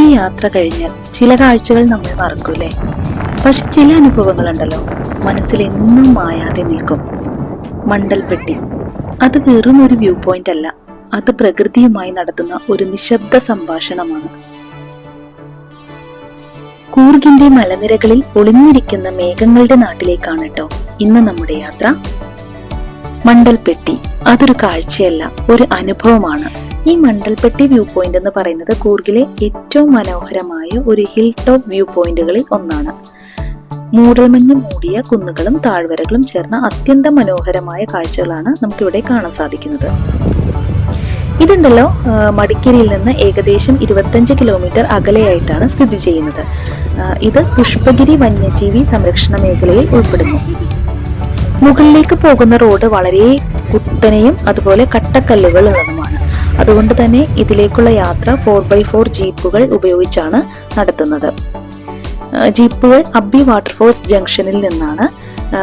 ഒരു യാത്ര കഴിഞ്ഞാൽ ചില കാഴ്ചകൾ നമ്മൾ മറക്കൂലേ? പക്ഷെ ചില അനുഭവങ്ങളുണ്ടല്ലോ. മനസ്സിൽ എന്നും മായാതെ നിൽക്കും. മണ്ടൽപ്പെട്ടി. അത് വെറും ഒരു വ്യൂ പോയിന്റ് അല്ല. അത് പ്രകൃതിയുമായി നടത്തുന്ന ഒരു നിശബ്ദ സംഭാഷണമാണ്. കൂർഗിന്റെ മലനിരകളിൽ ഒളിഞ്ഞിരിക്കുന്ന മേഘങ്ങളുടെ നാട്ടിലേക്കാണ് കേട്ടോ ഇന്ന് നമ്മുടെ യാത്ര. മണ്ടൽപ്പെട്ടി. അതൊരു കാഴ്ചയല്ല ഒരു അനുഭവമാണ്. ഈ മണ്ടൽപ്പെട്ടി വ്യൂ പോയിന്റ് എന്ന് പറയുന്നത് കൂർഗിലെ ഏറ്റവും മനോഹരമായ ഒരു ഹിൽ ടോപ്പ് വ്യൂ പോയിന്റുകളിൽ ഒന്നാണ്. മൂടൽമഞ്ഞ് മൂടിയ കുന്നുകളും താഴ്വരകളും ചേർന്ന അത്യന്തം മനോഹരമായ കാഴ്ചകളാണ് നമുക്കിവിടെ കാണാൻ സാധിക്കുന്നത്. ഇതുണ്ടല്ലോ മടിക്കേരിയിൽ നിന്ന് ഏകദേശം ഇരുപത്തഞ്ച് കിലോമീറ്റർ അകലെയായിട്ടാണ് സ്ഥിതി ചെയ്യുന്നത്. ഇത് പുഷ്പഗിരി വന്യജീവി സംരക്ഷണ മേഖലയിൽ ഉൾപ്പെടുന്നു. മുകളിലേക്ക് പോകുന്ന റോഡ് വളരെ കുത്തനെയും അതുപോലെ കട്ടക്കല്ലുകൾ ഉള്ളതുമാണ്. അതുകൊണ്ട് തന്നെ ഇതിലേക്കുള്ള യാത്ര ഫോർ ബൈ ഫോർ ജീപ്പുകൾ ഉപയോഗിച്ചാണ് നടത്തുന്നത്. ജീപ്പുകൾ അബ്ബി വാട്ടർഫോൾസ് ജംഗ്ഷനിൽ നിന്നാണ്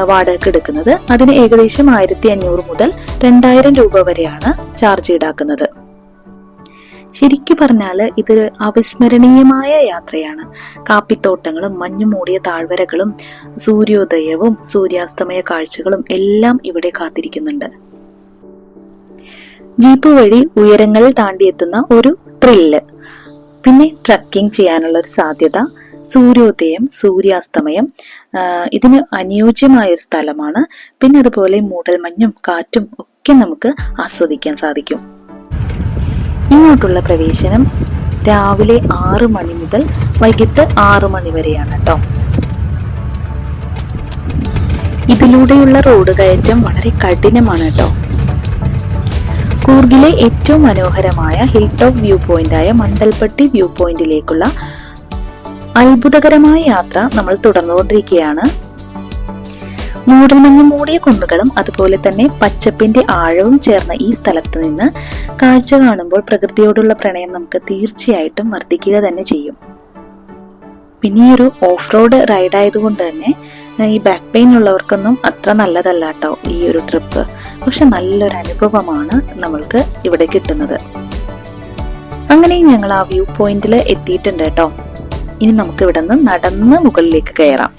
വാടകയ്ക്ക് എടുക്കുന്നത്. അതിന് ഏകദേശം ആയിരത്തി അഞ്ഞൂറ് മുതൽ രണ്ടായിരം രൂപ വരെയാണ് ചാർജ് ഈടാക്കുന്നത്. ശരിക്കു പറഞ്ഞാൽ ഇതൊരു അവിസ്മരണീയമായ യാത്രയാണ്. കാപ്പിത്തോട്ടങ്ങളും മഞ്ഞു മൂടിയ താഴ്വരകളും സൂര്യോദയവും സൂര്യാസ്തമയ കാഴ്ചകളും എല്ലാം ഇവിടെ കാത്തിരിക്കുന്നുണ്ട്. ജീപ്പ് വഴി ഉയരങ്ങൾ താണ്ടിയെത്തുന്ന ഒരു ത്രില്ല്. പിന്നെ ട്രക്കിംഗ് ചെയ്യാനുള്ള ഒരു സാധ്യത സൂര്യോദയം സൂര്യാസ്തമയം ഇതിന് അനുയോജ്യമായ ഒരു സ്ഥലമാണ്. പിന്നെ അതുപോലെ മൂടൽമഞ്ഞും കാറ്റും ഒക്കെ നമുക്ക് ആസ്വദിക്കാൻ സാധിക്കും. ഇങ്ങോട്ടുള്ള പ്രവേശനം രാവിലെ ആറ് മണി മുതൽ വൈകിട്ട് ആറ് മണി വരെയാണ് കേട്ടോ ഇതിലൂടെയുള്ള റോഡ് കയറ്റം വളരെ കഠിനമാണ് കേട്ടോ കൂർഗിലെ ഏറ്റവും മനോഹരമായ ഹിൽ ടോപ്പ് വ്യൂ പോയിന്റായ മണ്ടൽപ്പട്ടി വ്യൂ പോയിന്റിലേക്കുള്ള അത്ഭുതകരമായ യാത്ര നമ്മൾ തുടർന്നുകൊണ്ടിരിക്കുകയാണ്. മൂടൽമഞ്ഞ് മൂടിയ കുന്നുകളും അതുപോലെ തന്നെ പച്ചപ്പിന്റെ ആഴവും ചേർന്ന ഈ സ്ഥലത്ത് നിന്ന് കാഴ്ച കാണുമ്പോൾ പ്രകൃതിയോടുള്ള പ്രണയം നമുക്ക് തീർച്ചയായിട്ടും വർദ്ധിക്കുക തന്നെ ചെയ്യും. പിന്നെ ഈ ഒരു ഓഫ് റോഡ് റൈഡ് ആയതുകൊണ്ട് തന്നെ ഈ ബാക്ക് പെയിൻ ഉള്ളവർക്കൊന്നും അത്ര നല്ലതല്ല കേട്ടോ ഈ ഒരു ട്രിപ്പ് പക്ഷെ നല്ലൊരു അനുഭവമാണ് നമ്മൾക്ക് ഇവിടെ കിട്ടുന്നത്. അങ്ങനെ ഞങ്ങൾ ആ വ്യൂ പോയിന്റിൽ എത്തിയിട്ടുണ്ട് കേട്ടോ. ഇനി നമുക്ക് ഇവിടെ നിന്ന് നടന്ന് മുകളിലേക്ക് കയറാം.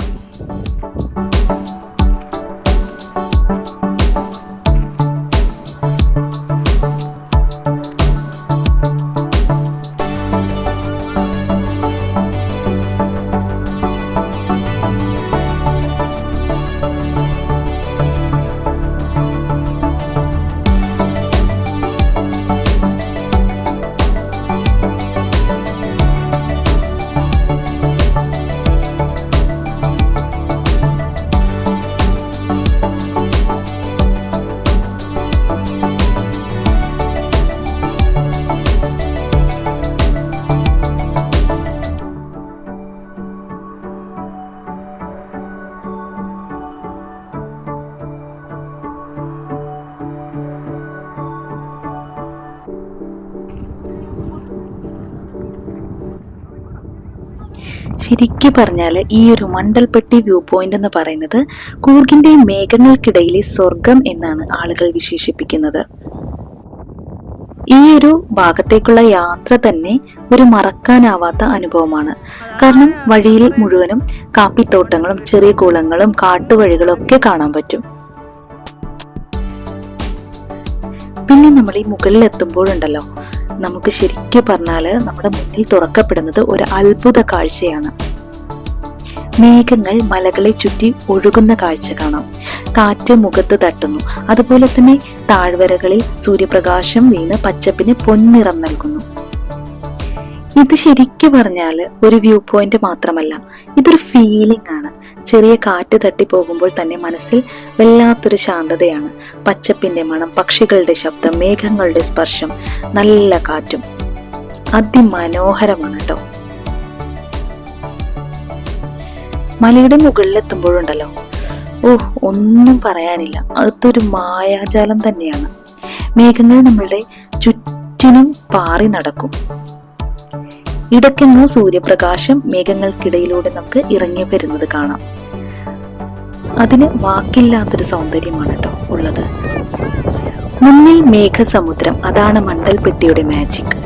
ശരിക്കു പറഞ്ഞാൽ ഈ ഒരു മണ്ടൽപ്പെട്ടി വ്യൂ പോയിന്റ് എന്ന് പറയുന്നത് കൂർഗിന്റെ മേഘങ്ങൾക്കിടയിലെ സ്വർഗം എന്നാണ് ആളുകൾ വിശേഷിപ്പിക്കുന്നത്. ഈ ഒരു ഭാഗത്തേക്കുള്ള യാത്ര തന്നെ ഒരു മറക്കാനാവാത്ത അനുഭവമാണ്. കാരണം വഴിയിൽ മുഴുവനും കാപ്പിത്തോട്ടങ്ങളും ചെറിയ കുളങ്ങളും കാട്ടുവഴികളും ഒക്കെ കാണാൻ പറ്റും. പിന്നെ നമ്മൾ ഈ മുകളിൽ എത്തുമ്പോഴുണ്ടല്ലോ നമുക്ക് ശരിക്കും പറഞ്ഞാൽ നമ്മുടെ മുന്നിൽ തുറക്കപ്പെടുന്നത് ഒരു അത്ഭുത കാഴ്ചയാണ്. മേഘങ്ങൾ മലകളെ ചുറ്റി ഒഴുകുന്ന കാഴ്ച കാണാം. കാറ്റ് മുഖത്ത് തട്ടുന്നു. അതുപോലെ തന്നെ താഴ്വരകളിൽ സൂര്യപ്രകാശം വീണ് പച്ചപ്പിന് പൊന്നിറം നൽകുന്നു. ഇത് ശരിക്കു പറഞ്ഞാൽ ഒരു വ്യൂ പോയിന്റ് മാത്രമല്ല. ഇതൊരു ഫീലിംഗ് ആണ്. ചെറിയ കാറ്റ് തട്ടി പോകുമ്പോൾ തന്നെ മനസ്സിൽ വല്ലാത്തൊരു ശാന്തതയാണ്. പച്ചപ്പിന്റെ മണം പക്ഷികളുടെ ശബ്ദം മേഘങ്ങളുടെ സ്പർശം നല്ല കാറ്റും. അതിമനോഹരമാണ് കേട്ടോ മലയുടെ മുകളിലെത്തുമ്പോഴുണ്ടല്ലോ. ഓ ഒന്നും പറയാനില്ല. അതൊരു മായാജാലം തന്നെയാണ്. മേഘങ്ങൾ നമ്മളുടെ ചുറ്റിനും പാറി നടക്കും. ഇടയ്ക്കെങ്ങോ സൂര്യപ്രകാശം മേഘങ്ങൾക്കിടയിലൂടെ നമുക്ക് ഇറങ്ങി വരുന്നത് കാണാം. അതിന് വാക്കില്ലാത്തൊരു സൗന്ദര്യമാണ് കേട്ടോ ഉള്ളത്. മുന്നിൽ മേഘസമുദ്രം അതാണ് മണ്ടൽപ്പെട്ടിയുടെ മാജിക്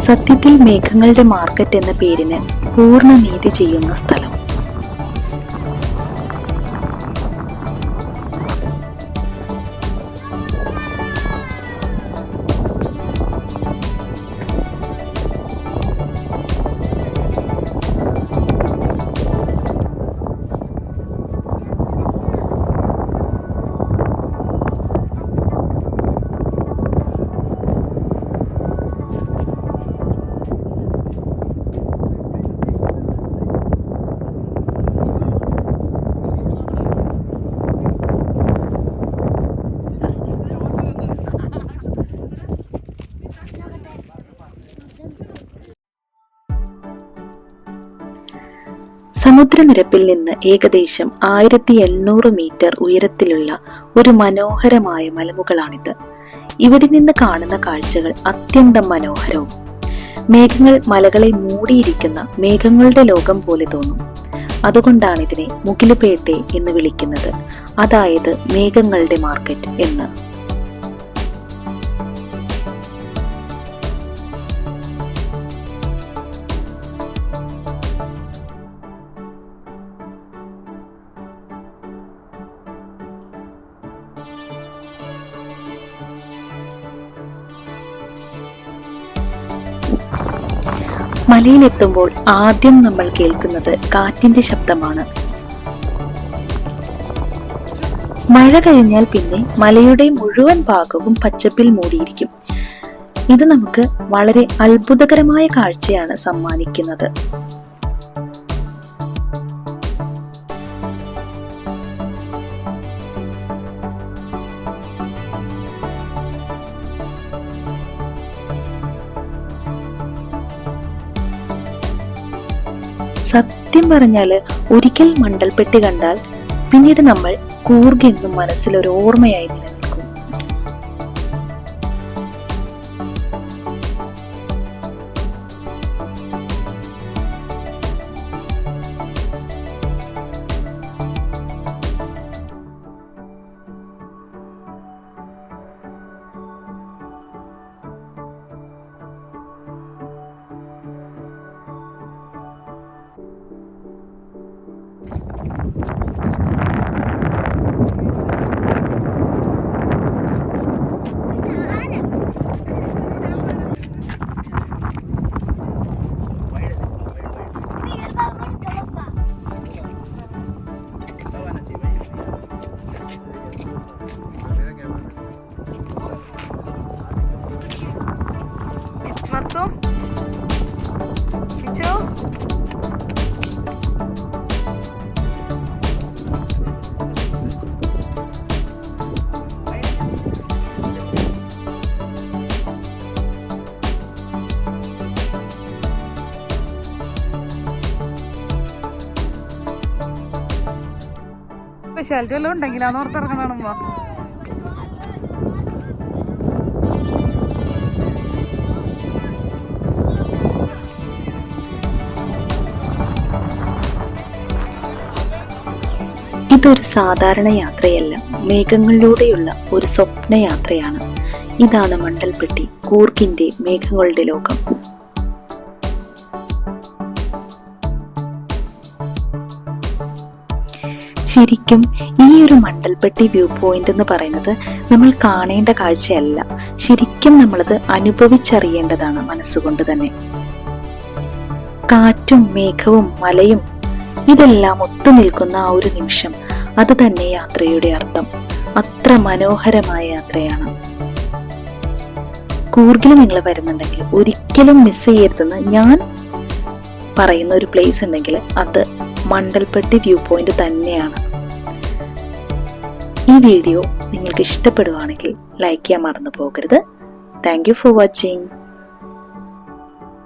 സത്യത്തിൽ മേഘങ്ങളുടെ മാർക്കറ്റ് എന്ന പേരിന് പൂർണ നീതി ചെയ്യുന്ന സ്ഥലം. സമുദ്രനിരപ്പിൽ നിന്ന് ഏകദേശം ആയിരത്തി എണ്ണൂറ് മീറ്റർ ഉയരത്തിലുള്ള ഒരു മനോഹരമായ മലമുകളാണിത്. ഇവിടെ നിന്ന് കാണുന്ന കാഴ്ചകൾ അത്യന്തം മനോഹരവും. മേഘങ്ങൾ മലകളെ മൂടിയിരിക്കുന്ന മേഘങ്ങളുടെ ലോകം പോലെ തോന്നും. അതുകൊണ്ടാണ് ഇതിനെ മുകിലുപേട്ടെ എന്ന് വിളിക്കുന്നത്. അതായത് മേഘങ്ങളുടെ മാർക്കറ്റ് എന്ന്. മലയിലെത്തുമ്പോൾ ആദ്യം നമ്മൾ കേൾക്കുന്നത് കാറ്റിന്റെ ശബ്ദമാണ്. മഴ കഴിഞ്ഞാൽ പിന്നെ മലയുടെ മുഴുവൻ ഭാഗവും പച്ചപ്പിൽ മൂടിയിരിക്കും. ഇത് നമുക്ക് വളരെ അത്ഭുതകരമായ കാഴ്ചയാണ് സമ്മാനിക്കുന്നത്. സത്യം പറഞ്ഞാൽ ഒരിക്കൽ മണ്ടൽപ്പെട്ടി കണ്ടാൽ പിന്നീട് നമ്മൾ കൂർഗെന്നും മനസ്സിൽ ഒരു ഓർമ്മയായി Marzo? Ficho? സ്പെഷ്യാലിറ്റി വല്ലതും ഉണ്ടെങ്കിലാന്ന് ഓർത്തിറങ്ങണമ്മ ഇതൊരു സാധാരണ യാത്രയല്ല. മേഘങ്ങളിലൂടെയുള്ള ഒരു സ്വപ്നയാത്രയാണ്. ഇതാണ് മണ്ടൽപ്പെട്ടി കൂർക്കിന്റെ മേഘങ്ങളുടെ ലോകം. ശരിക്കും ഈ ഒരു മണ്ടൽപ്പെട്ടി വ്യൂ പോയിന്റ് എന്ന് പറയുന്നത് നമ്മൾ കാണേണ്ട കാഴ്ചയല്ല. ശരിക്കും നമ്മളത് അനുഭവിച്ചറിയേണ്ടതാണ് മനസ്സുകൊണ്ട് തന്നെ. കാറ്റും മേഘവും മലയും ഇതെല്ലാം ഒത്തു നിൽക്കുന്ന ആ ഒരു നിമിഷം. അത് തന്നെ യാത്രയുടെ അർത്ഥം. അത്ര മനോഹരമായ യാത്രയാണ്. കൂർഗിൽ നിങ്ങൾ വരുന്നുണ്ടെങ്കിൽ ഒരിക്കലും മിസ് ചെയ്യരുതെന്ന് ഞാൻ പറയുന്ന ഒരു പ്ലേസ് ഉണ്ടെങ്കിൽ അത് മണ്ടൽപ്പെട്ടി വ്യൂ പോയിന്റ് തന്നെയാണ്. ഈ വീഡിയോ നിങ്ങൾക്ക് ഇഷ്ടപ്പെടുവാണെങ്കിൽ ലൈക്ക് ചെയ്യാൻ മറന്നു പോകരുത്. Thank you for watching